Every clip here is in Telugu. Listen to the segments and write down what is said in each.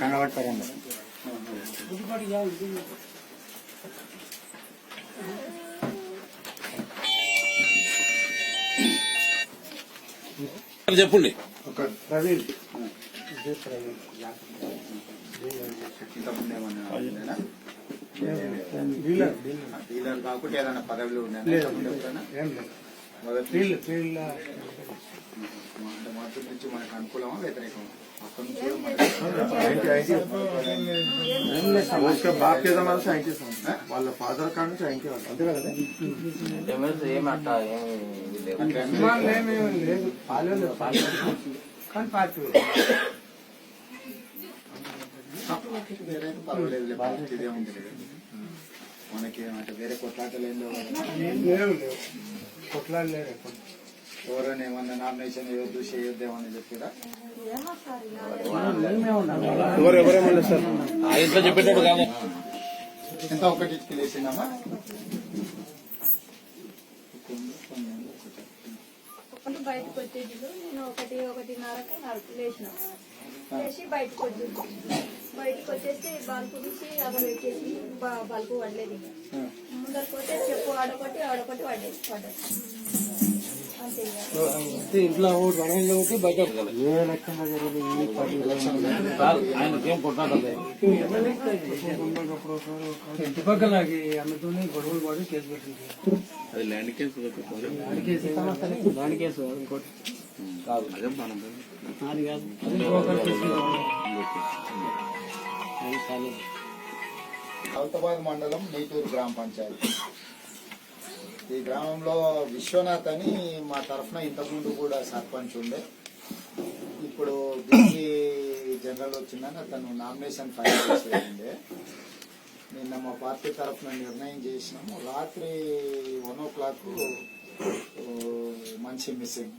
కనబడతారండి చెప్పండి? ప్రవీణ్. ఇంతకుముందు ఏమన్నా ఉండేనా? డీలర్. డీలర్ కాకుండా ఏదైనా పదవిలో ఉన్నాయా? లేదు. ఇంతకుముందు ఎప్పుడైనా? ఏం లేదు మొదటి ఫీల్డ్ నుంచి ఫీల్డ్ అంటే మొదటి నుంచి మనకు అనుకూలమా వ్యతిరేకమా అక్కడి నుంచి ఏం లేదు సార్. उसका बाप के जमाने से आएंगे सर వాళ్ళ ఫాదర్ కాడ నుంచి ఆయంకే వాళ్ళు అంతే కదా అభిమానులు ఏమీ లేదు పాలే లేదు పాలే కానీ పార్టీ వేరే అయితే పర్వాలేదు పార్టీ ఇదే ఉంది లేదు. మనకి అంటే వేరే కొట్లాటలు ఏం లేవు కదా. ఏం లేవు లేవు కొట్లాడు లేరు ఎక్కడ ఎవరైనా ఏమన్నా నామినేషన్ వేయొద్దు చేయొద్దు ఏమన్నా చెప్పిరా? ఎవరు ఎవరేమన్నా సార్? ఆ ఇంట్లో చెప్పేటట్టు కాదు. ఎంత ఒకటి తెలిసిందమ్మా? బయటకు వచ్చేది నేను ఒకటి ఒకటిన్నరకు నరకు లేచిన. లేచి బయటకు వచ్చేది బయటకు వచ్చేసి బల్బు తీసి అక్కడ పెట్టేసి బ- బల్బు పడలేదు. ముందరకు పోతే చెప్పు ఆడొకటి ఆడొకటి పడేది పడ్డది. అంతే ఇక. ఇంట్లో ఒకటి రణంలో ఒకటి బయట ఏ లక్షణంగా జరిగింది? ఇంటి పక్కన గొడవలు పడి కేసు పెట్టింది. అది ల్యాండ్ కేసు దాని కేసు దాని కేసు ఇంకోటి. కాదు అదే మనం అది కాదు. కానీ ఇంకొకరి మండలం నీటూరు గ్రామ పంచాయతీ. ఈ గ్రామంలో విశ్వనాథ్ అని మా తరఫున ఇంతకుముందు కూడా సర్పంచ్ ఉండే. ఇప్పుడు బీసీ జనరల్ వచ్చిందని అతను నామినేషన్ ఫైల్ చేసేయండి నిన్న మా పార్టీ తరఫున నిర్ణయం చేసినాము. రాత్రి వన్ ఓ క్లాక్ మంచి మిస్సింగ్.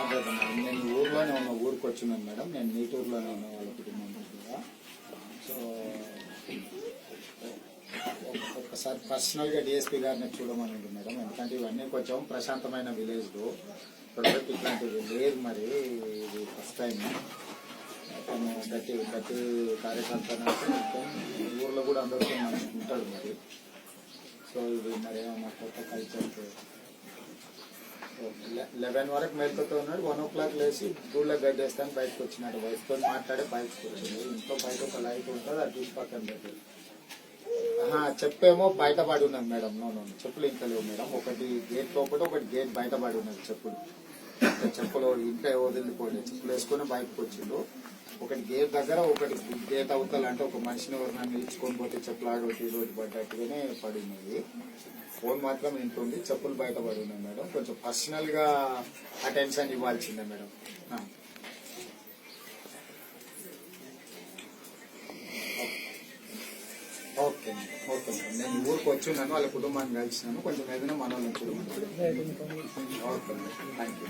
అదే మేడం నేను ఊర్లోనే ఉన్న ఊరికి వచ్చినాను మేడం. నేను నీటూరులోనే ఉన్న వాళ్ళ కుటుంబం కూడా సో ఒకసారి ఒక్కసారి పర్సనల్గా డిఎస్పీ గారిని చూడమని ఉంది మేడం. ఎందుకంటే ఇవన్నీ కొంచెం ప్రశాంతమైన విలేజ్లు. ఇప్పటివరకు ఇట్లాంటివి లేదు మరి. ఇది ఫస్ట్ టైం అతను గట్టి ప్రతి కార్యకర్త అంటే ఊర్లో కూడా అందరికీ మంచిగా ఉంటాడు మరి. సో ఇది మరి ఏమన్నా కొత్త కల్చర్ లెవెన్ వరకు మేల్కొతూ ఉన్నాడు. వన్ ఓ క్లాక్ లేచి గూళ్ళో గడ్డేస్తాను బయటకు వచ్చినాడు. వైఫ్తో మాట్లాడి బయటకు వచ్చింది ఇంట్లో బయట ఒక లైట్ ఉంటుంది. అది తీసి పక్కన పెట్టి చెప్పేమో బయట పడి ఉన్నది మేడం. నో నో చెప్పులు ఇంకా లేవు మేడం. ఒకటి గేట్ లోపల ఒకటి గేట్ బయట పడి ఉన్నది చెప్పులు. చెప్పులు ఇంట్లో వదిలిపోలేదు చెప్పులు వేసుకుని బయటకు వచ్చిండు. ఒకటి గేట్ దగ్గర ఒకటి గేట్ అవతల అంటే ఒక మనిషిని ఎవరైనా నిలుచుకొని పోతే చెప్పులు ఆడోటి ఇదోటి పడ్డట్టుగానే పడి ఫోన్ మాత్రం ఇంటుంది చెప్పులు బయట పడి మేడం. కొంచెం పర్సనల్గా అటెన్షన్ ఇవ్వాల్సిందే మేడం. Okay okay madam. నేను ఊరికి వచ్చి ఉన్నాను వాళ్ళ కుటుంబాన్ని కలిసినాను. కొంచెం ఏదైనా మనోళ్ళని ఓకే మేడం థ్యాంక్ యూ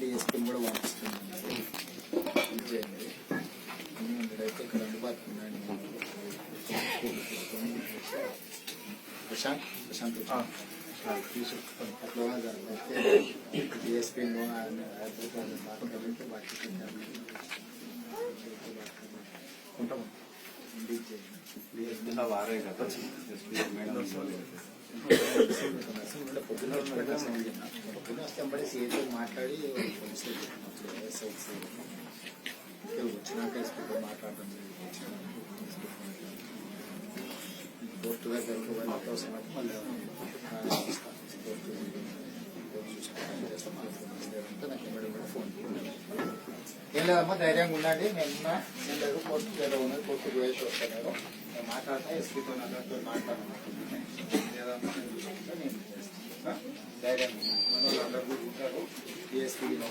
డిఎస్పీని కూడా ప్రశాంత్ ప్రశాంత్ డిఎస్పీ వస్తే బడి సీఎం మాట్లాడి వచ్చినాక ఎస్పీతో మాట్లాడడం కోర్టు దగ్గరకు వెళ్ళిన అవసరం మళ్ళీ కోర్టు ఫోన్ ఏం లేదమ్మా ధైర్యంగా ఉండండి నిన్న నేను లేదు కోర్టు ఏదో ఉన్నది కోర్టుకు వేసి వస్తాను నేను మాట్లాడతా ఎస్పీతో నాతో మాట్లాడను ఏదన్నా నేను చూసుకుంటా నేను చేస్తాను ధైర్యంగా ఉండండి. మన వాళ్ళు అందరూ కూడా ఉంటారు డిఎస్పీ వస్తుంది మాట్లాడి